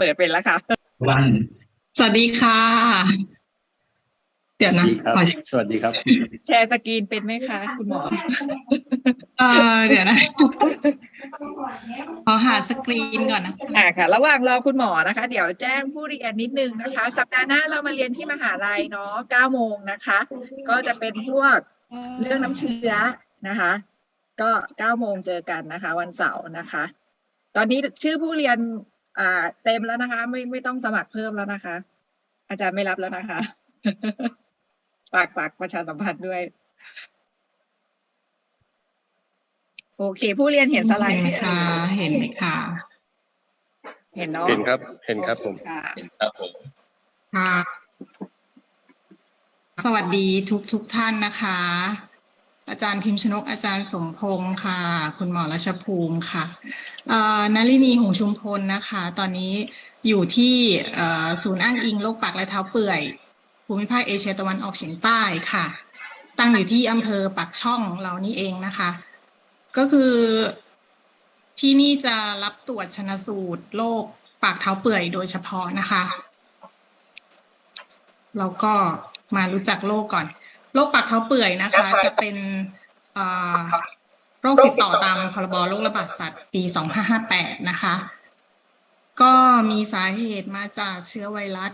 เปิดเป็นแล้วค่ะ วัน สวัสดีค่ะ เดี๋ยวนะดีครับขอสวัสดีครับ แชร์สกรีนเป็นไหมคะ คุณหมอ เออเดี๋ยวนะ ขอหาสกรีนก่อนนะอ่าค่ะ ระหว่างรอคุณหมอนะคะ เดี๋ยวแจ้งผู้เรียนนิดนึงนะคะ สัปดาห์หน้าเรามาเรียนที่มหาลัยเนาะ9โมงนะคะ ก็จะเป็นพวกเรื่องน้ำเชื้อนะคะ ก็9โมงเจอกันนะคะ วันเสาร์นะคะ ตอนนี้ชื่อผู้เรียน อ่า เต็มแล้วนะคะ ไม่ไม่ต้องสมัครเพิ่มแล้วนะคะ อาจารย์ไม่รับแล้วนะคะฝากฝากประชาสัมพันธ์ด้วย โอเค ผู้เรียนเห็นสไลด์เห็นไหมเอ่คะยเห็นไหมคะเห็นเนาะเห็นครับ เห็นครับผมค่ะครับผมค่ะสวัสดีทุกทุกท่านนะคะ อาจารย์พิมพ์ชนกอาจารย์สมพงศ์ค่ะ คุณหมอรัชภูมิค่ะเอ่อนลินีหงชุมพลนะคะ ตอนนี้อยู่ที่ศูนย์อ้างอิงโรคปากและเท้าเปื่อย ภูมิภาคเอเชียตะวันออกเฉียงใต้ค่ะ ตั้งอยู่ที่อำเภอปากช่องเรานี่เองนะคะ ก็คือที่นี่จะรับตรวจชนะสูตรโรคปากเท้าเปื่อยโดยเฉพาะนะคะเราก็มารู้จักโรคก่อน โรคปากเท้าเปื่อยนะคะ จะเป็นเอ่อโรคติดต่อตามพรบโรคระบาดสัตว์ปี 2558 นะคะ ก็มีสาเหตุมาจากเชื้อไวรัส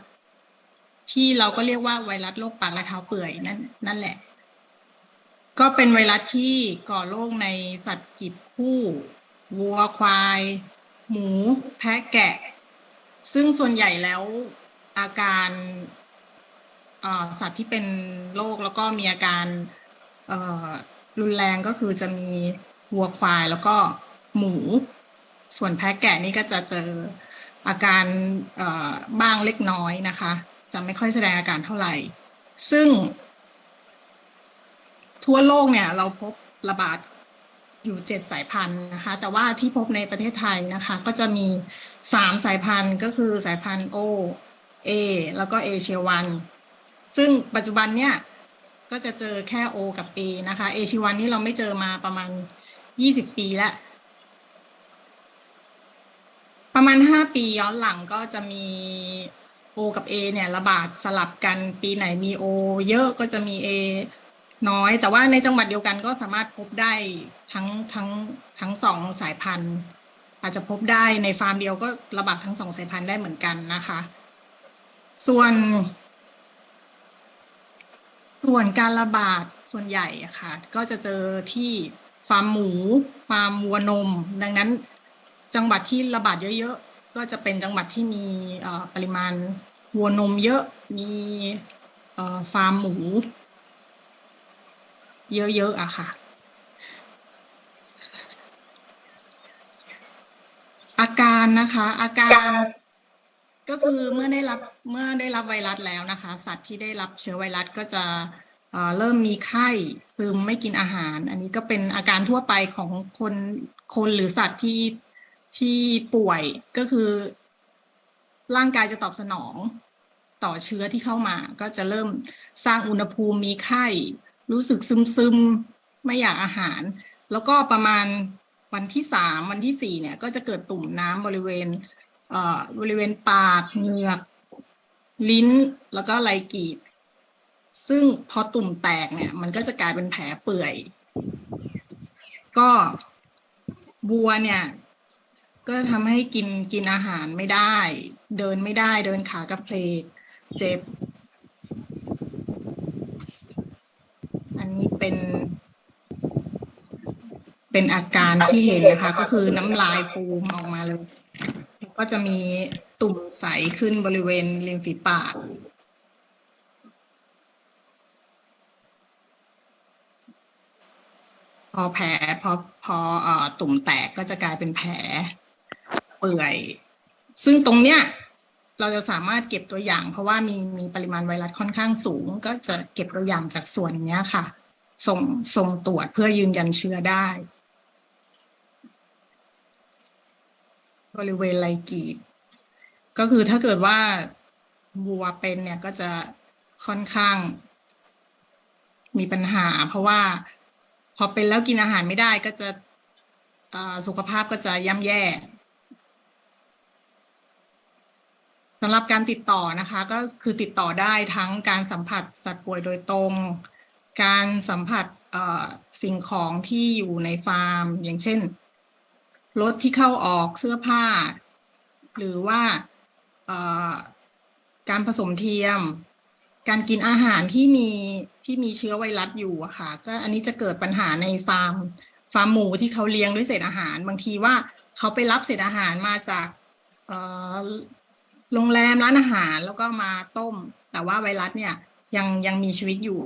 ที่เราก็เรียกว่าไวรัสโรคปากและเท้าเปื่อยนั่นนั่นแหละ ก็เป็นไวรัสที่ก่อโรคในสัตว์กีบคู่วัวควาย หมู แพะแกะ ซึ่งส่วนใหญ่แล้วอาการเอ่อ สัตว์ที่เป็นโรคแล้วก็มีอาการรุนแรงก็คือจะมีวัวควายแล้วก็หมู ส่วนแพะแกะนี่ก็จะเจออาการบ้างเล็กน้อยนะคะ จะไม่ค่อยแสดงอาการเท่าไหร่ ซึ่ง ทั่วโลกเนี่ย เราพบระบาดอยู่เจ็ดสายพันธุ์นะคะ แต่ว่าที่พบในประเทศไทยนะคะ ก็จะมีสามสายพันธุ์ก็คือสายพันธุ์โอเอแล้วก็เอเชียวัน ซึ่งปัจจุบันเนี่ยก็จะเจอแค่โอกับเอนะคะเอชีวันนี่เราไม่เจอมาประมาณยี่สิบปีแล้ว ประมาณห้าปีย้อนหลังก็จะมี O กับ A เนี่ยระบาดสลับกันปีไหนมี O เยอะก็จะมี A น้อย แต่ว่าในจังหวัดเดียวกันก็สามารถพบได้ทั้งทั้งทั้งสองสายพันธุ์ อาจจะพบได้ในฟาร์มเดียวก็ระบาดทั้งสองสายพันธุ์ได้เหมือนกันนะคะ ส่วน ส่วนการระบาดส่วนใหญ่อะค่ะ ก็จะเจอที่ฟาร์มหมูฟาร์มวัวนม ดังนั้นจังหวัดที่ระบาดเยอะๆ ก็จะเป็นจังหวัดที่มีปริมาณวัวนมเยอะมีฟาร์มหมู เยอะๆอะค่ะ อาการนะคะ อาการ ก็คือเมื่อได้รับเมื่อได้รับไวรัสแล้วนะคะ สัตว์ที่ได้รับเชื้อไวรัสก็จะเริ่มมีไข้ซึมไม่กินอาหาร อันนี้ก็เป็นอาการทั่วไปของคนคนหรือสัตว์ที่ที่ป่วยก็คือ ร่างกายจะตอบสนองต่อเชื้อที่เข้ามา ก็จะเริ่มสร้างอุณหภูมิมีไข้ รู้สึกซึมซึมไม่อยากอาหาร แล้วก็ประมาณวันที่สามวันที่สี่เนี่ย ก็จะเกิดตุ่มน้ำบริเวณ บริเวณปากเหงือก ลิ้นแล้วก็ไหลกีบ ซึ่งพอตุ่มแตกเนี่ย มันก็จะกลายเป็นแผลเปื่อย ก็บัวเนี่ย ก็ทำให้กินกินอาหารไม่ได้ เดินไม่ได้เดินขากระเพลกเจ็บ อันนี้เป็นเป็นอาการที่เห็นนะคะ ก็คือน้ำลายฟูมออกมาเลย ก็จะมีตุ่มใสขึ้นบริเวณริมฝีปาก พอแผลพอพอเอ่อตุ่มแตกก็จะกลายเป็นแผลเปื่อย ซึ่งตรงเนี้ยเราจะสามารถเก็บตัวอย่าง เพราะว่ามีมีปริมาณไวรัสค่อนข้างสูง ก็จะเก็บตัวอย่างจากส่วนเนี้ยค่ะ ส่งส่งตรวจเพื่อยืนยันเชื้อได้ บริเวณไหลกีบ ก็คือถ้าเกิดว่าวัวเป็นเนี่ยก็จะค่อนข้าง มีปัญหา เพราะว่า พอเป็นแล้วกินอาหารไม่ได้ก็จะสุขภาพก็จะย่ำแย่สำหรับการติดต่อนะคะ ก็คือติดต่อได้ทั้งการสัมผัสสัตว์ป่วยโดยตรง การสัมผัสสิ่งของที่อยู่ในฟาร์ม อย่างเช่น รถที่เข้าออกเสื้อผ้า หรือว่าการผสมเทียม การกินอาหารที่มีที่มีเชื้อไวรัสอยู่อะค่ะ ก็อันนี้จะเกิดปัญหาในฟาร์มฟาร์มหมูที่เขาเลี้ยงด้วยเศษอาหาร บางทีว่าเขาไปรับเศษอาหารมาจากโรงแรมร้านอาหารแล้วก็มาต้ม แต่ว่าไวรัสเนี่ยยังยังมีชีวิตอยู่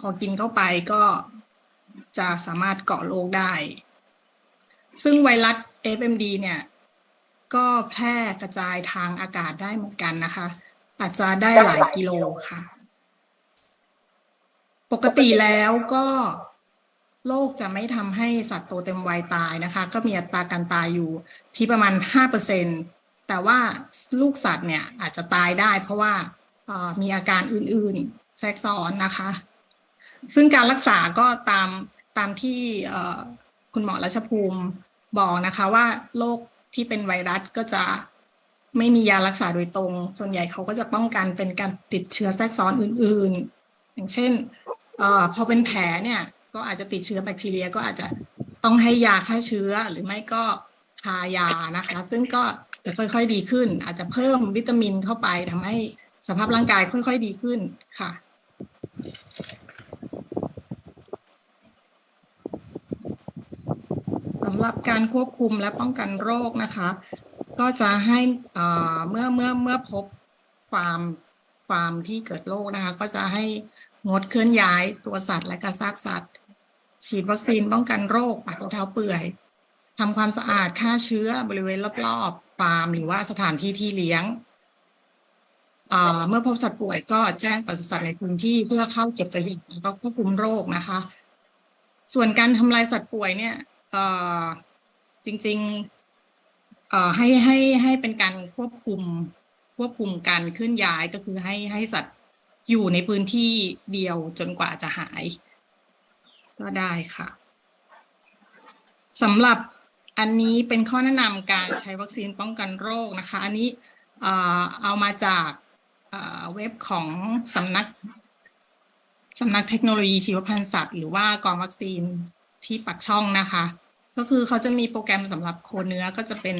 พอกินเข้าไปก็จะสามารถเกาะโรคได้ ซึ่งไวรัส FMD เนี่ย ก็แพร่กระจายทางอากาศได้เหมือนกันนะคะ อาจจะได้หลายกิโลค่ะ ปกติแล้วก็โรคจะไม่ทำให้สัตว์โตเต็มวัยตายนะคะ ก็มีอัตราการตายอยู่ที่ประมาณ 5%แต่ว่าลูกสัตว์เนี่ยอาจจะตายได้เพราะว่ามีอาการอื่นๆ แทรกซ้อนนะคะ ซึ่งการรักษาก็ตามตามที่ คุณหมอรัชภูมิบอกนะคะว่าโรคที่เป็นไวรัสก็จะไม่มียารักษาโดยตรง ส่วนใหญ่เขาก็จะป้องกันเป็นการติดเชื้อแทรกซ้อนอื่น ๆ อย่างเช่นเอ่อพอเป็นแผลเนี่ยก็อาจจะติดเชื้อแบคทีเรีย ก็อาจจะต้องให้ยาฆ่าเชื้อหรือไม่ก็ทายานะคะ ซึ่งก็จะค่อย ๆ ดีขึ้น อาจจะเพิ่มวิตามินเข้าไปทำให้สภาพร่างกายค่อย ๆ ดีขึ้นค่ะ สำหรับการควบคุมและป้องกันโรคนะคะ ก็จะให้เอ่อเมื่อเมื่อเมื่อพบฟาร์มฟาร์มที่เกิดโรคนะคะ ก็จะให้งดเคลื่อนย้ายตัวสัตว์และกระซากสัตว์ ฉีดวัคซีนป้องกันโรคปากและเท้าเปื่อยทำความสะอาดฆ่าเชื้อบริเวณรอบๆฟาร์ม หรือว่าสถานที่ที่เลี้ยงเมื่อพบสัตว์ป่วยก็แจ้งปศุสัตว์ในพื้นที่เพื่อเข้าเก็บตัวอย่างแล้วก็ควบคุมโรคนะคะ ส่วนการทำลายสัตว์ป่วยเนี่ย จริงๆเอ่อให้ให้ให้เป็นการควบคุมควบคุมการเคลื่อนย้ายก็คือให้ให้สัตว์อยู่ในพื้นที่เดียวจนกว่าจะหาย ก็ได้ค่ะสำหรับอันนี้เป็นข้อแนะนำการใช้วัคซีนป้องกันโรคนะคะ อันนี้เอามาจากเว็บของสำนักสำนักเทคโนโลยีชีวพันธุ์สัตว์ หรือว่ากองวัคซีน ที่ปักช่องนะคะ ก็คือเขาจะมีโปรแกรมสำหรับโคเนื้อก็จะเป็น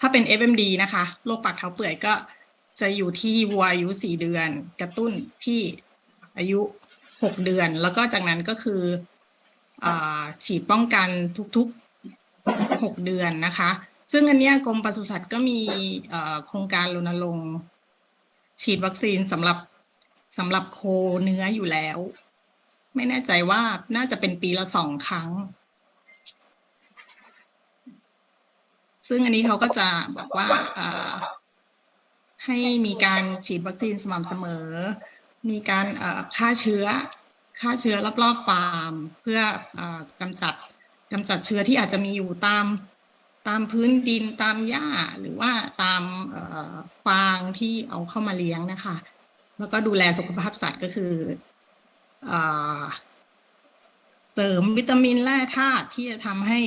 ถ้าเป็น FMD นะคะโรคปากเท้าเปื่อยก็จะอยู่ที่วัวอายุสี่เดือน กระตุ้นที่อายุหกเดือน แล้วก็จากนั้นก็คืออฉีดป้องกันทุกๆหกเดือนนะคะ ซึ่งอันเนี้ยกรมปศุสัตว์ก็มีโครงการรณรงค์ฉีดวัคซีนสำหรับสำหรับโคเนื้ออยู่แล้ว ไม่แน่ใจว่าน่าจะเป็นปีละสองครั้ง ซึ่งอันนี้เขาก็จะบอกว่าให้มีการฉีดวัคซีนสม่ำเสมอ มีการฆ่าเชื้อฆ่าเชื้อรอบๆฟาร์ม เพื่ออกำจัดกำจัดเชื้อที่อาจจะมีอยู่ตามตามพื้นดินตามหญ้าหรือว่าตามฟางที่เอาเข้ามาเลี้ยงนะคะ แล้วก็ดูแลสุขภาพสัตว์ก็คือ เสริมวิตามินแร่ธาตุที่จะทำให้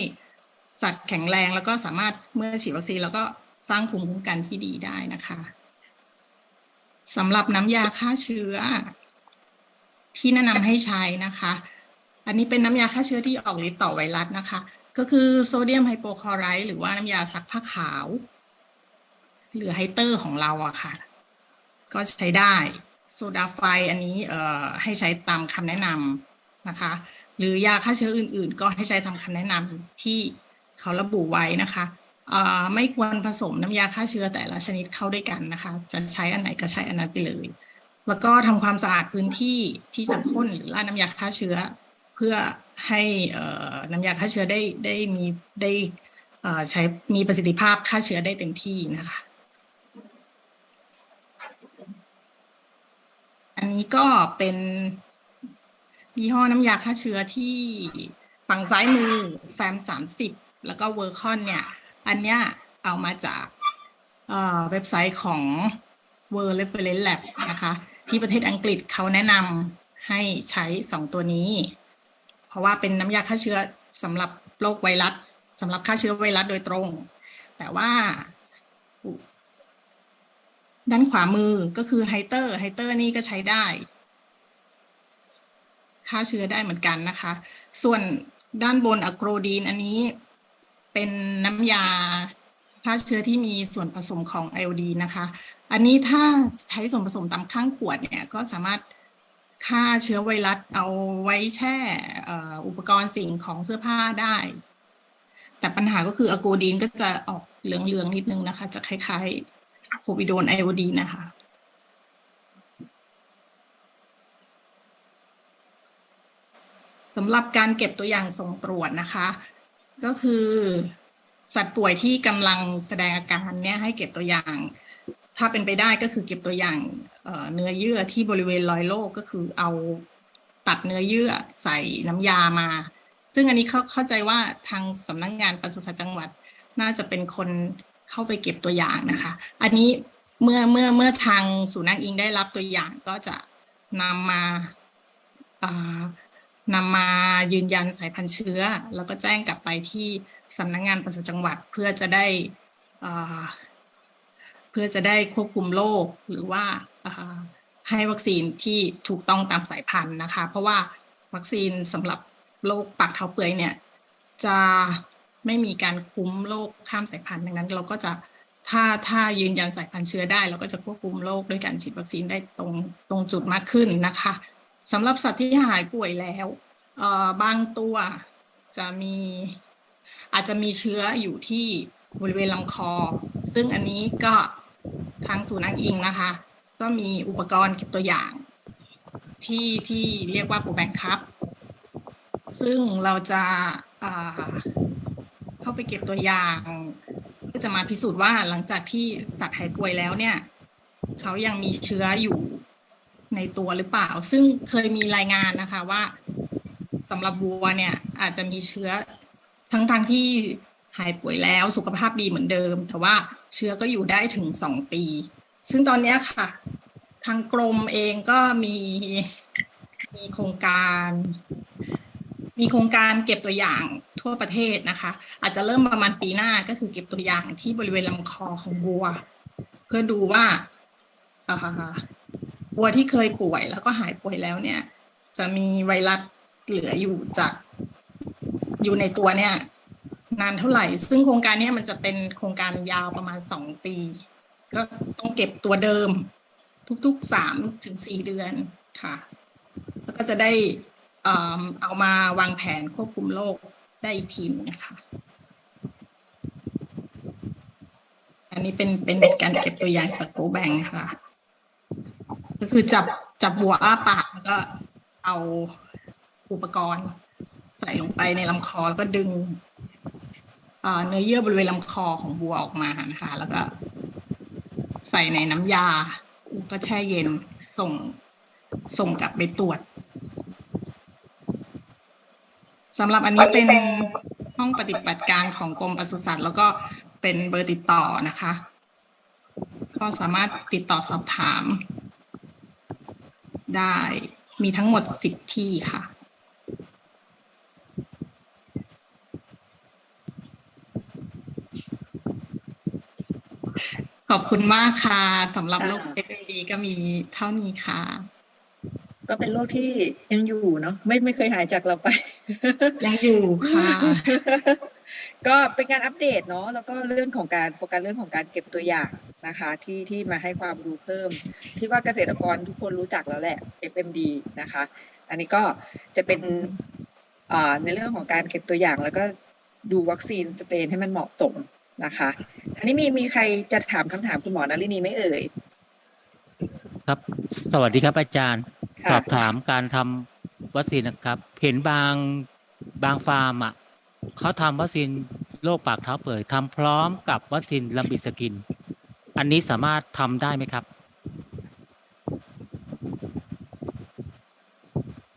สัตว์แข็งแรงแล้วก็สามารถเมื่อฉีดวัคซีนแล้วก็สร้างภูมิคุ้มกันที่ดีได้นะคะสำหรับน้ำยาฆ่าเชื้อ ที่แนะนำให้ใช้นะคะ อันนี้เป็นน้ำยาฆ่าเชื้อที่ออกฤทธิ์ต่อไวรัสนะคะ ก็คือโซเดียมไฮโปคลอไรด์หรือว่าน้ำยาซักผ้าขาว หรือไฮเตอร์ของเราอะค่ะ ก็ใช้ได้ โซดาไฟอันนี้ให้ใช้ตามคำแนะนำนะคะ หรือยาฆ่าเชื้ออื่น ๆ ก็ให้ใช้ตามคำแนะนำที่เขาระบุไว้นะคะไม่ควรผสมน้ำยาฆ่าเชื้อแต่ละชนิดเข้าด้วยกันนะคะ จะใช้อันไหนก็ใช้อันนั้นไปเลย แล้วก็ทำความสะอาดพื้นที่ที่จะพ่นหรือราน้ำยาฆ่าเชื้อ เพื่อให้น้ำยาฆ่าเชื้อได้ได้มีได้ใช้มีประสิทธิภาพฆ่าเชื้อได้เต็มที่นะคะ อันนี้ก็เป็นยี่ห้อน้ำยาฆ่าเชื้อที่ฝั่งซ้ายมือแฟมสามสิบแล้วก็เวอร์คอนเนี่ย อันเนี้ยเอามาจากเอ่อเว็บไซต์ของ World Reference Lab นะคะ ที่ประเทศอังกฤษเขาแนะนำให้ใช้สองตัวนี้ เพราะว่าเป็นน้ำยาฆ่าเชื้อสำหรับโรคไวรัสสำหรับฆ่าเชื้อไวรัสโดยตรง แต่ว่า ด้านขวามือก็คือไฮเตอร์ไฮเตอร์นี่ก็ใช้ได้ฆ่าเชื้อได้เหมือนกันนะคะ ส่วนด้านบนอะโกรดีนอันนี้เป็นน้ำยาฆ่าเชื้อที่มีส่วนผสมของไอโอดีนะคะ อันนี้ถ้าใช้ส่วนผสมตามข้างขวดเนี่ยก็สามารถฆ่าเชื้อไวรัสเอาไว้แช่เอ่ออุปกรณ์สิ่งของเสื้อผ้าได้ แต่ปัญหาก็คืออะโกดีนก็จะออกเหลืองๆนิดนึงนะคะ จะคล้ายๆ โควิโดนไอโอดีนนะคะ สำหรับการเก็บตัวอย่างส่งตรวจนะคะ ก็คือ สัตว์ป่วยที่กำลังแสดงอาการเนี่ยให้เก็บตัวอย่าง ถ้าเป็นไปได้ก็คือเก็บตัวอย่างเเนื้อเยื่อที่บริเวณรอยโรคก็คือเอาตัดเนื้อเยื่อใส่น้ำยามา ซึ่งอันนี้เขาเข้าใจว่าทางสำนักงงานปศุสัตว์จังหวัดน่าจะเป็นคน เข้าไปเก็บตัวอย่างนะคะ อันนี้เมื่อเมื่อเมื่อทางศูนย์นางอิงได้รับตัวอย่างก็จะนำมาอ่านำมายืนยันสายพันธุ์เชื้อ แล้วก็แจ้งกลับไปที่สำนักงงานปศุสัตว์จังหวัดเพื่อจะได้เพื่อจะได้ควบคุมโรคหรือว่าอ่าให้วัคซีนที่ถูกต้องตามสายพันธุ์นะคะ เพราะว่าวัคซีนสำหรับโรคปากเท้าเปื่อยเนี่ยจะ ไม่มีการคุ้มโรคข้ามสายพันธุ์ดังนั้น เราก็จะถ้าถ้ายืนยันสายพันธุ์เชื้อได้ เราก็จะควบคุมโรคด้วยการฉีดวัคซีนได้ตรงตรงจุดมากขึ้นนะคะสำหรับสัตว์ที่หายป่วยแล้วบางตัวจะมีอาจจะมีเชื้ออยู่ที่บริเวณลำคอ ซึ่งอันนี้ก็ทางศูนย์นางอิงนะคะ ก็มีอุปกรณ์เก็บตัวอย่าง ที่ที่เรียกว่าปูแบงคัพซึ่งเราจะ เข้าไปเก็บตัวอย่างเพื่อจะมาพิสูจน์ว่าหลังจากที่สัตว์หายป่วยแล้วเนี่ยเขายังมีเชื้ออยู่ในตัวหรือเปล่า ซึ่งเคยมีรายงานนะคะว่าสำหรับวัวเนี่ย อาจจะมีเชื้อทั้งทางที่หายป่วยแล้วสุขภาพดีเหมือนเดิม แต่ว่าเชื้อก็อยู่ได้ถึงสองปี ซึ่งตอนนี้ค่ะ ทางกรมเองก็มีมีโครงการ มีโครงการเก็บตัวอย่างทั่วประเทศนะคะ อาจจะเริ่มประมาณปีหน้าก็คือเก็บตัวอย่างที่บริเวณลำคอของวัว เพื่อดูว่าวัวที่เคยป่วยแล้วก็หายป่วยแล้วเนี่ย จะมีไวรัสเหลืออยู่จากอยู่ในตัวเนี่ย นานเท่าไหร่ ซึ่งโครงการนี้มันจะเป็นโครงการยาวประมาณสองปี ก็ต้องเก็บตัวเดิม ทุกๆสามถึงสี่เดือนค่ะ แล้วก็จะได้ เอามาวางแผนควบคุมโรคได้อีกทีหนึงนะคะอันนี้เป็นเป็นการเก็บตัวอย่างจากโกแบงค่ะ ก็คือจับจับวัวอ้าปากแล้วก็เอาอุปกรณ์ใส่ลงไปในลำคอแล้วก็ดึงเนื้อเยื่อบริเวณลำคอของวัวออกมานะคะแล้วก็ ใส่ในน้ำยา ก็แช่เย็นส่งส่งกลับไปตรวจ สำหรับอันนี้เป็นห้องปฏิบัติการของกรมปศุสัตว์ แล้วก็เป็นเบอร์ติดต่อนะคะ ก็สามารถติดต่อสอบถาม ได้มีทั้งหมดสิบที่ค่ะขอบคุณมากค่ะสำหรับโรคเอฟดีก็มีเท่านี้ค่ะ ก็เป็นโรคที่ยังอยู่เนาะไม่ไม่เคยหายจากเราไป ยังอยู่ค่ะ ก็เป็นการอัปเดตเนาะแล้วก็เรื่องของการโฟกัสเรื่องของการเก็บตัวอย่างนะคะ ที่ที่มาให้ความรู้เพิ่ม ที่ว่าเกษตรกรทุกคนรู้จักแล้วแหละ FMD นะคะ อันนี้ก็จะเป็นอ่าในเรื่องของการเก็บตัวอย่างแล้วก็ดูวัคซีนสเตนให้มันเหมาะสมนะคะ อันนี้มีมีใครจะถามคำถามคุณหมอนลินีไหม่เอ่ย ครับ สวัสดีครับอาจารย์ค่ะสอบถามการทำ วัคซีนนะครับ เห็นบางบางฟาร์มอะเขาทำวัคซีนโรคปากเท้าเปื่อยทำพร้อมกับวัคซีนลัมบิสกิน อันนี้สามารถทำได้ไหมครับ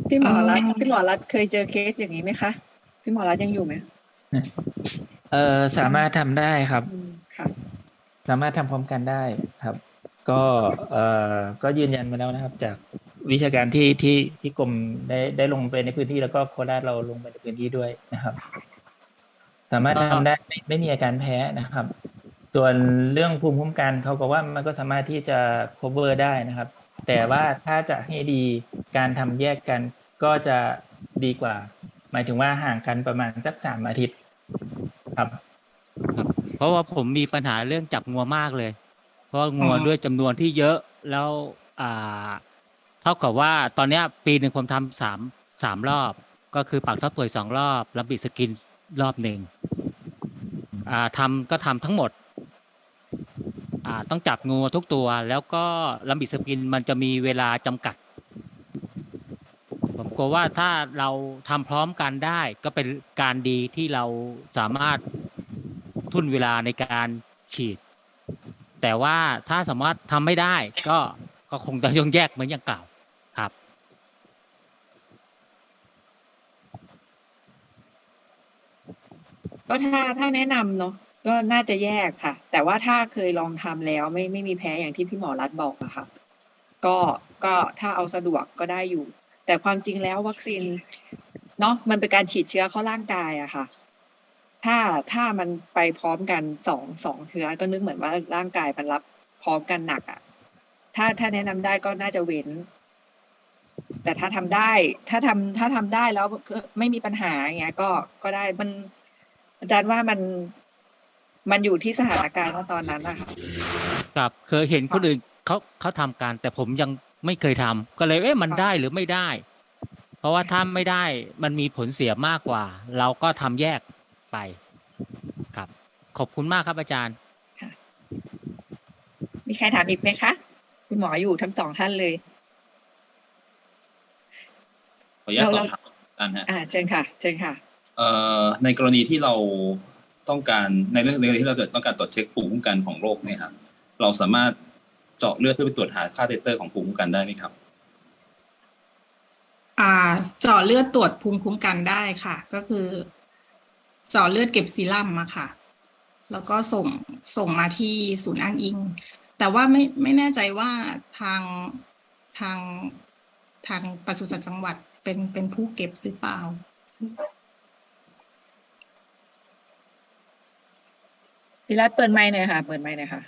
พี่หมอรัฐเอ่อพี่หมอรัฐเคยเจอเคสอย่างนี้ไหมคะพี่หมอรัฐยังอยู่ไหมเออสามารถทำได้ครับอืมค่ะสามารถทำพร้อมกันได้ครับ ก็เอ่อก็ยืนยันมาแล้วนะครับ จาก วิชาการที่ที่ที่กรมได้ได้ลงไปในพื้นที่แล้วก็โคราชเราลงไปในพื้นที่ด้วยนะครับ สามารถทำได้ไม่ไม่มีอาการแพ้นะครับ ส่วนเรื่องภูมิคุ้มกันเขาบอกว่ามันก็สามารถที่จะ cover ได้นะครับ แต่ว่าถ้าจะให้ดีการทำแยกกันก็จะดีกว่า หมายถึงว่าห่างกันประมาณสักสามอาทิตย์ครับ เพราะว่าผมมีปัญหาเรื่องจับงัวมากเลย เพราะว่างัวอ๋อด้วยจำนวนที่เยอะแล้วอ่าเท่ากับว่าตอนนี้ปีหนึ่งผมทำสามสามรอบ ก็คือปักทับเปื่อยสองรอบแล้วบิดสกินรอบหนึ่งอ่าทำก็ทำทั้งหมดอ่าต้องจับงูทุกตัว แล้วก็ลำบิดสกินมันจะมีเวลาจำกัด ผมกลัวว่าถ้าเราทำพร้อมกันได้ก็เป็นการดีที่เราสามารถทุ่นเวลาในการฉีด แต่ว่าถ้าสามารถทำไม่ได้ก็ก็คงจะต้องแยกเหมือนอย่างกล่าวครับ ก็ถ้าถ้าแนะนำเนาะก็น่าจะแยกค่ะ แต่ว่าถ้าเคยลองทำแล้วไม่ไม่มีแพ้อย่างที่พี่หมอรัฐบอกอะค่ะก็ก็ถ้าเอาสะดวกก็ได้อยู่ แต่ความจริงแล้ววัคซีนเนาะมันเป็นการฉีดเชื้อเข้าร่างกายอะค่ะ ถ้าถ้ามันไปพร้อมกันสองสองเชื้อก็นึกเหมือนว่าร่างกายมันรับพร้อมกันหนักอะถ้าถ้าแนะนำได้ก็น่าจะเว้น แต่ถ้าทำได้ ถ้าทำถ้าทำได้แล้วไม่มีปัญหาอย่างเงี้ยก็ก็ได้มัน อาจารย์ว่ามันมันอยู่ที่สถานการณ์ว่าตอนนั้นนะคะครับเคยเห็นคนอื่นเขาเขาทำกัน แต่ผมยังไม่เคยทำก็เลยเอ๊ะมันได้หรือไม่ได้ เพราะว่าถ้าไม่ได้มันมีผลเสียมากกว่า เราก็ทำแยกไปครับ ขอบคุณมากครับอาจารย์มีใครถามอีกไหมคะคุณหมออยู่ทั้งสองท่านเลยขออนุญาตเราสอบถามอาจารย์ฮะอ่าเชิญค่ะ เชิญค่ะเอ่อ ในกรณีที่เราต้องการในเรื่องในกรณีที่เราต้องการตรวจเช็คภูมิคุ้มกันของโรคเนี่ยครับเราสามารถเจาะเลือดเพื่อไปตรวจหาค่าเตเตอร์ของภูมิคุ้มกันได้ไหมครับอ่าเจาะเลือดตรวจภูมิคุ้มกันได้ค่ะ ก็คือเจาะเลือดเก็บซีรั่มมาค่ะ แล้วก็ส่งส่งมาที่ศูนย์อ้างอิง แต่ว่าไม่ไม่แน่ใจว่าทางทางทางปศุสัตว์จังหวัดเป็นเป็นผู้เก็บหรือเปล่า พิรัตเปิดไมค์หน่อยค่ะ เปิดไมค์หน่อยค่ะ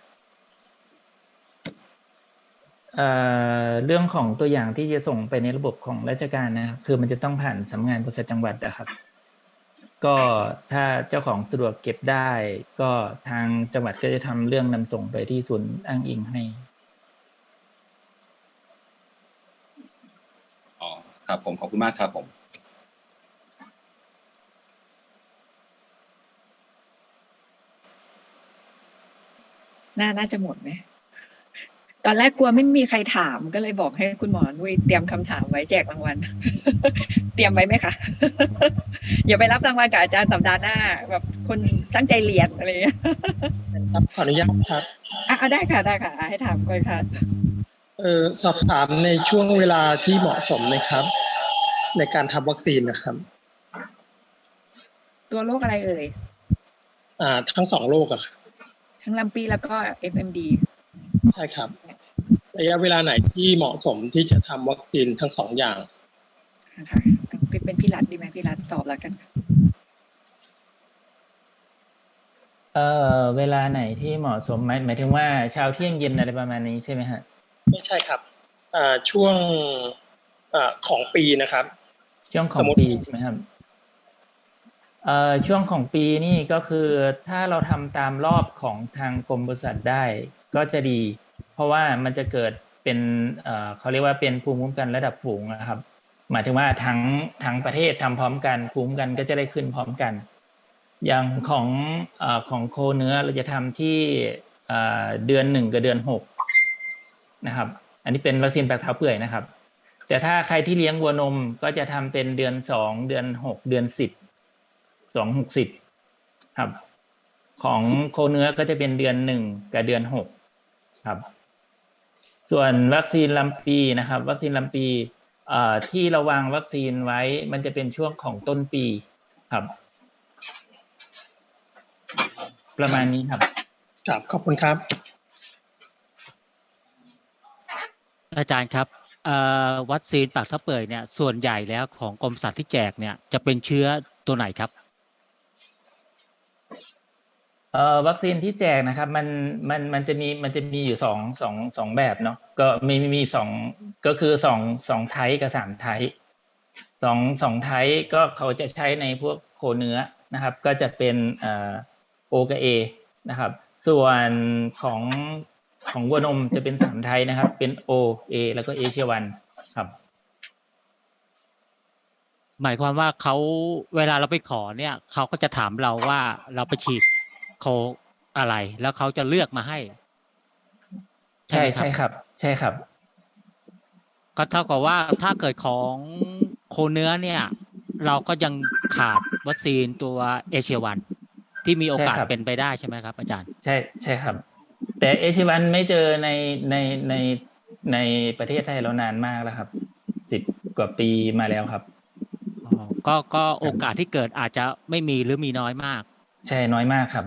เอ่อเรื่องของตัวอย่างที่จะส่งไปในระบบของราชการนะครับ คือมันจะต้องผ่านสำนักงานปศุสัตว์จังหวัดนะครับ ก็ถ้าเจ้าของสะดวกเก็บได้ ก็ทางจังหวัดก็จะทำเรื่องนำส่งไปที่ศูนย์อ้างอิงให้ อ๋อครับผมขอบคุณมากครับผม น่าน่าจะหมดไหมตอนแรกกลัวไม่มีใครถามก็เลยบอกให้คุณหมอนุ้ยเตรียมคำถามไว้แจกรางวัล เตรียมไว้ไหมคะอย่าไปรับรางวัลกับอาจารย์สัปดาห์หน้า แบบคนตั้งใจเรียนอะไรอย่างเงี้ยครับขออนุญาตครับอะเอาได้ค่ะได้ค่ะอะ ให้ถามก่อนค่ะเออสอบถามในช่วงเวลาที่เหมาะสมนะครับ ในการทำวัคซีนนะครับ ตัวโรคอะไรเอ่ยอ่า ทั้งสองโรคอะครับ ทั้งลำปีแล้วก็ FMD ใช่ครับ ระยะเวลาไหนที่เหมาะสมที่จะทำวัคซีนทั้งสองอย่างนะคะเป็นเป็นพี่รัฐดีไหมพี่รัฐสอบแล้วกันเอ่อเวลาไหนที่เหมาะสมไหมหมายถึงว่าเช้าเที่ยงเย็นอะไรประมาณนี้ใช่ไหมฮะไม่ใช่ครับอ่าช่วงอ่าของปีนะครับ ช่วงขอสงมมุติปีใช่ไหมครับ เอ่อช่วงของปีนี่ก็คือถ้าเราทำตามรอบของทางกรมบริษัทได้ก็จะดี เพราะว่ามันจะเกิดเป็นเอ่อเขาเรียกว่าเป็นภูมิคุ้มกันระดับฝูงนะครับ หมายถึงว่าทั้งทั้งประเทศทำพร้อมกันภูมิคุ้มกันก็จะได้ขึ้นพร้อมกัน อย่างของเอ่อของโคเนื้อเราจะทำที่เอ่อเดือนหนึ่งกับเดือนหกนะครับ อันนี้เป็นวัคซีนแปลกเท้าเปื่อยนะครับ แต่ถ้าใครที่เลี้ยงวัวนมก็จะทำเป็นเดือนสองเดือนหกเดือนสิบ สองหกสิบครับ ของโคเนื้อก็จะเป็นเดือนหนึ่งกับเดือนหกครับ ส่วนวัคซีนลำปีนะครับ วัคซีนลำปีเอ่อที่เราวางวัคซีนไว้ มันจะเป็นช่วงของต้นปีครับ ประมาณนี้ครับครับขอบคุณครับ อาจารย์ครับเอ่อวัคซีนปากทับเปิดเนี่ยส่วนใหญ่แล้วของกรมสัตว์ที่แจกเนี่ยจะเป็นเชื้อตัวไหนครับ เอ่อวัคซีนที่แจกนะครับมันมันมันจะมีมันจะมีอยู่สองสองสองแบบเนาะก็มีมีสองก็คือสองสองไทป์กับสามไทป์สองสองไทป์ก็เขาจะใช้ในพวกโคเนื้อนะครับ ก็จะเป็นเอ่อโอกับเอนะครับ ส่วนของของวัวนมจะเป็นสามไทป์นะครับ เป็นโอเอแล้วก็เอเชียวันครับหมายความว่าเขาเวลาเราไปขอเนี่ยเขาก็จะถามเราว่าเราไปฉีด โคอะไร แล้วเขาจะเลือกมาให้ ใช่ไหมใช่ครับ ใช่ครับ ก็เท่ากับว่าถ้าเกิดของโคเนื้อเนี่ย เราก็ยังขาดวัคซีนตัวเอเชียวัน ที่มีโอกาสใช่ครับเป็นไปได้ใช่ไหมครับ อาจารย์ ใช่ใช่ครับ แต่เอชิวันไม่เจอในในในในประเทศไทยเรานานมากแล้วครับสิบกว่าปีมาแล้วครับอ๋อก็ก็โอกาสที่เกิดอาจจะไม่มีหรือมีน้อยมาก ใช่น้อยมากครับ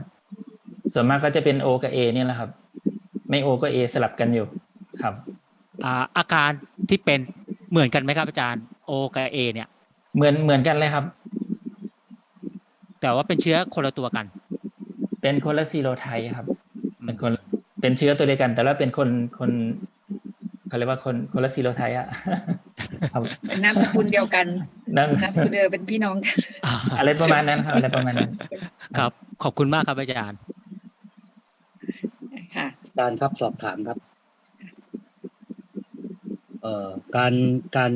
ส่วนมากก็จะเป็นโอกับเอนี่ยแหละครับ ไม่โอก็เอสลับกันอยู่ครับอ่าอาการที่เป็นเหมือนกันไหมครับอาจารย์โอกับเอเนี่ย เหมือนเหมือนกันเลยครับ แต่ว่าเป็นเชื้อคนละตัวกัน เป็นคนละซีโรไทป์ครับเป็นคนเป็นเชื้อตัวเดียวกัน แต่ว่าเป็นคนคนเขาเรียกว่าคนคนละซีโรไทป์อะครับเป็นนามสกุลเดียวกันนั่นนามสกุลเดียวเป็นพี่น้องกันอะไรประมาณนั้นครับอะไรประมาณนั้น ครับ ขอบคุณมากครับอาจารย์ค่ะ อาจารย์ครับสอบถามครับ เอ่อการการ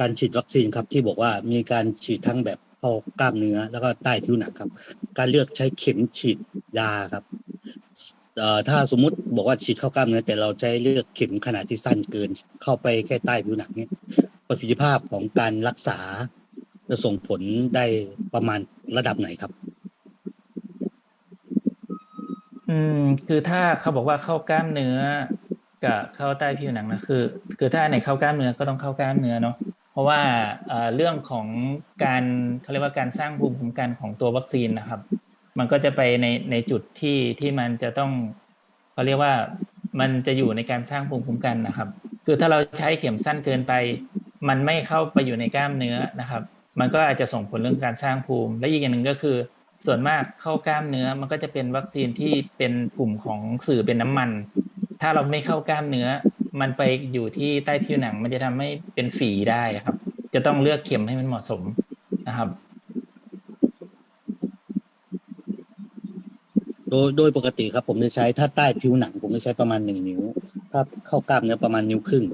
การฉีดวัคซีนครับที่บอกว่ามีการฉีดทั้งแบบเข้ากล้ามเนื้อ แล้วก็ใต้ผิวหนังครับ การเลือกใช้เข็มฉีดยาครับเอ่อถ้าสมมุติบอกว่าฉีดเข้ากล้ามเนื้อแต่เราใช้เลือกเข็มขนาดที่สั้นเกิน เข้าไปแค่ใต้ผิวหนังเนี่ยประสิทธิภาพของการรักษาจะส่งผลได้ประมาณระดับไหนครับ อืม คือถ้าเขาบอกว่าเข้ากล้ามเนื้อกับเข้าใต้ผิวหนังนะคือ คือถ้าไหนเข้ากล้ามเนื้อก็ต้องเข้ากล้ามเนื้อเนาะเพราะว่าเรื่องของการเขาเรียกว่าการสร้างภูมิคุ้มกันของตัววัคซีนนะครับ มันก็จะไปในในจุดที่ที่มันจะต้องเขาเรียกว่ามันจะอยู่ในการสร้างภูมิคุ้มกันนะครับ คือถ้าเราใช้เข็มสั้นเกินไป มันไม่เข้าไปอยู่ในกล้ามเนื้อนะครับ มันก็อาจจะส่งผลเรื่องการสร้างภูมิ และอีกอย่างหนึ่งก็คือ ส่วนมากเข้ากล้ามเนื้อมันก็จะเป็นวัคซีนที่เป็นกลุ่มของสื่อเป็นน้ำมัน ถ้าเราไม่เข้ากล้ามเนื้อ มันไปอยู่ที่ใต้ผิวหนัง มันจะทำให้เป็นฝีได้ครับ จะต้องเลือกเข็มให้มันเหมาะสมนะครับ โดยโดยปกติครับ ผมจะใช้ถ้าใต้ผิวหนัง ผมจะใช้ประมาณหนึ่งนิ้ว ถ้าเข้ากล้ามเนื้อประมาณนิ้วครึ่ง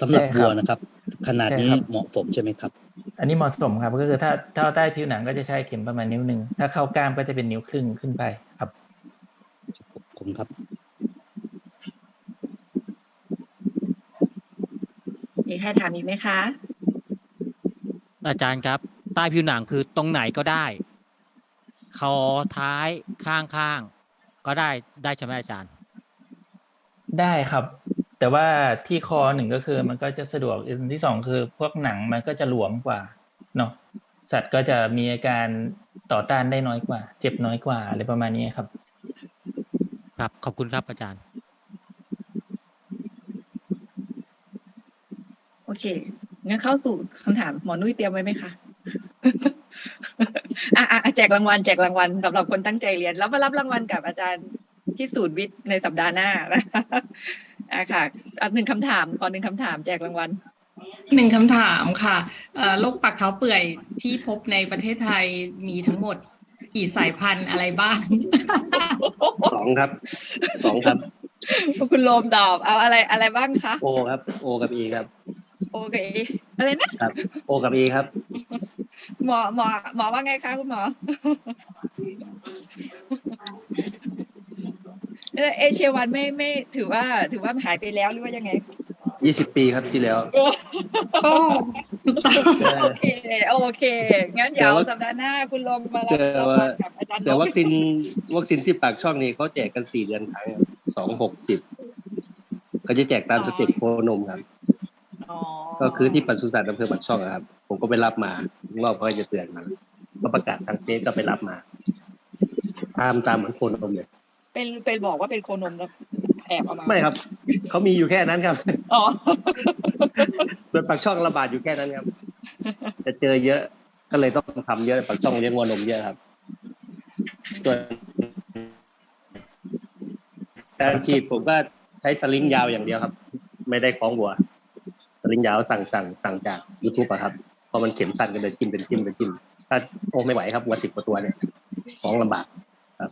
สำหรับใช่ครับวัวนะครับ ขนาดนี้ใช่ครับเหมาะสมใช่ไหมครับ อันนี้เหมาะสมครับก็คือถ้าถ้าใต้ผิวหนังก็จะใช้เข็มประมาณนิ้วหนึ่งถ้าเข้ากล้ามก็จะเป็นนิ้วครึ่งขึ้นไปครับผมครับมีใครถามอีกไหมคะ อาจารย์ครับ ใต้ผิวหนังคือตรงไหนก็ได้คอท้ายข้างข้างๆก็ได้ได้ใช่ไหมอาจารย์ ได้ครับ แต่ว่าที่คอหนึ่งก็คือมันก็จะสะดวกอันที่สองคือพวกหนังมันก็จะหลวมกว่าเนาะสัตว์ก็จะมีอาการต่อต้านได้น้อยกว่า เจ็บน้อยกว่าอะไรประมาณนี้ครับ ครับขอบคุณครับอาจารย์ โอเคงั้นเข้าสู่คำถามหมอนุ้ยเตรียมไว้ไหมคะอะอะอะแจกรางวัลแจกรางวัลสำหรับคนตั้งใจเรียน แล้วมารับรางวัลกับอาจารย์ที่ศูนย์วิทย์ในสัปดาห์หน้านะคะ อะค่ะอะหนึ่งคำถามขอหนึ่งคำถามแจกรางวัลหนึ่งคำถามค่ะเอ่อโรคปากเท้าเปื่อยที่พบในประเทศไทยมีทั้งหมดกี่สายพันธุ์อะไรบ้างสองครับสองครับคุณโลมตอบเอาอะไรอะไรบ้างคะโอครับ โอกับอีครับ โอเคอะไรนะครับ โอกับอีครับ หมอหมอหมอว่าไงคะคุณหมอ เออเอเชียวันไม่ไม่ถือว่าถือว่าหายไปแล้วหรือว่ายังไงยี่สิบปีครับที่แล้วโอ้ถูกต้องโอเคโอเค งั้นเดี๋ยวแต่ว่าสัปดาห์หน้าคุณลงมารับแต่รางว่าวัลกับอาจารย์แต่นกวัคซีนวัคซีนที่ปากช่องนี่เขาแจกกันสี่เดือนครั้งสองหกสิบเขาจะแจกตามสเต็ปโคนมครับอ๋อก็คือที่ปศุสัตว์อำเภอปากช่องอะครับ ผมก็ไปรับมาทุกรอบเขาก็จะเตือนมาก็ประกาศทางเฟซก็ไปรับมา ตามตามเหมือนโคนมเลย เป็นเป็นบอกว่าเป็นโคนมแล้วแอบเอามาไม่ครับเขามีอยู่แค่นั้นครับอ๋อโดยปากช่องระบาดอยู่แค่นั้นครับ จะเจอเยอะก็เลยต้องทำเยอะปากช่องเลี้ยงวัวนมเยอะครับส่วนการฉีดผมก็ใช้สลิงยาวอย่างเดียวครับ ไม่ได้คล้องวัว สลิงยาวสั่งสั่งสั่งจาก YouTube อะครับพอมันเข็มสั้นก็เลยจิ้มเป็นจิ้มเป็นจิ้มถ้าโอ้ไม่ไหวครับวัวสิบกว่าตัวเนี่ยคล้องลำบากครับ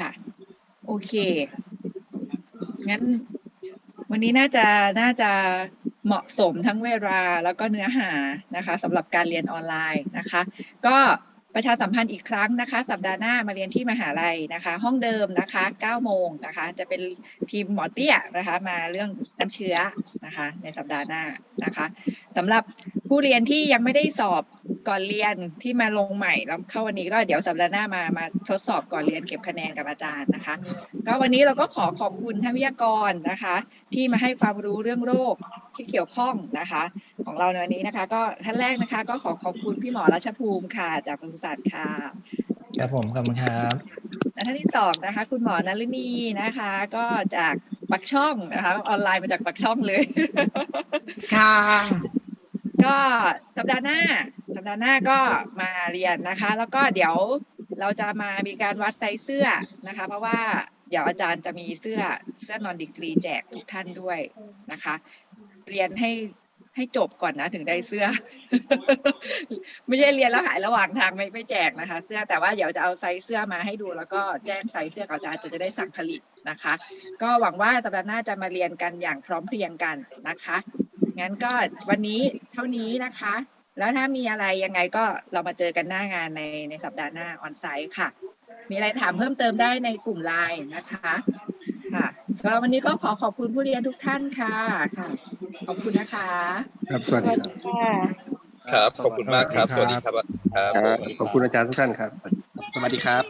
ค่ะ โอ เค งั้น วันนี้น่าจะน่าจะเหมาะสมทั้งเวลาแล้วก็เนื้อหานะคะสำหรับการเรียนออนไลน์นะคะ ก็ประชาสัมพันธ์อีกครั้งนะคะ สัปดาห์หน้ามาเรียนที่มหาลัยนะคะ ห้องเดิมนะคะ9โมงนะคะ จะเป็นทีมหมอเตี้ยนะคะ มาเรื่องน้ำเชื้อนะคะ ในสัปดาห์หน้านะคะสำหรับผู้เรียนที่ยังไม่ได้สอบก่อนเรียนที่มาลงใหม่แล้วเข้าวันนี้ก็เดี๋ยวสัปดาห์หน้ามามาทดสอบก่อนเรียนเก็บคะแนนกับอาจารย์นะคะ ก็วันนี้เราก็ขอขอบคุณท่านวิทยากรนะคะ ที่มาให้ความรู้เรื่องโรคที่เกี่ยวข้องนะคะ ของเราในวันนี้นะคะ ก็ท่านแรกนะคะ ก็ขอขอบคุณพี่หมอรัชภูมิค่ะ จากปศุสัตว์ค่ะครับผมขอบคุณครับและท่านที่สองนะคะ คุณหมอนลินีนะคะ ก็จากปักช่องนะคะ ออนไลน์มาจากปักช่องเลยค่ะก็สัปดาห์หน้า สัปดาห์หน้าก็มาเรียนนะคะ แล้วก็เดี๋ยวเราจะมามีการวัดไซส์เสื้อนะคะ เพราะว่า เดี๋ยวอาจารย์จะมีเสื้อเสื้อนอนดีกรีแจกทุกท่านด้วยนะคะ เรียนให้ให้จบก่อนนะถึงได้เสื้อ ไม่ใช่เรียนแล้วหายระหว่างทางไม่ไม่แจกนะคะ เสื้อแต่ว่าเดี๋ยวจะเอาไซส์เสื้อมาให้ดู แล้วก็แจ้งไซส์เสื้อกับอาจารย์จะได้สั่งผลิตนะคะ ก็หวังว่าสัปดาห์หน้าจะมาเรียนกันอย่างพร้อมเพรียงกันนะคะงั้นก็วันนี้เท่านี้นะคะ แล้วถ้ามีอะไรยังไงก็เรามาเจอกันหน้างานในในสัปดาห์หน้าออนไซต์ค่ะ มีอะไรถามเพิ่มเติมได้ในกลุ่มไลน์นะคะค่ะสำหรับวันนี้ก็ขอขอบคุณผู้เรียนทุกท่านค่ะค่ะ ขอบคุณนะคะครับสวัสดีครับค่ะครับ ขอบคุณมากครับ สวัสดีครับครับขอบคุณอาจารย์ทุกท่านครับ สวัสดีครับ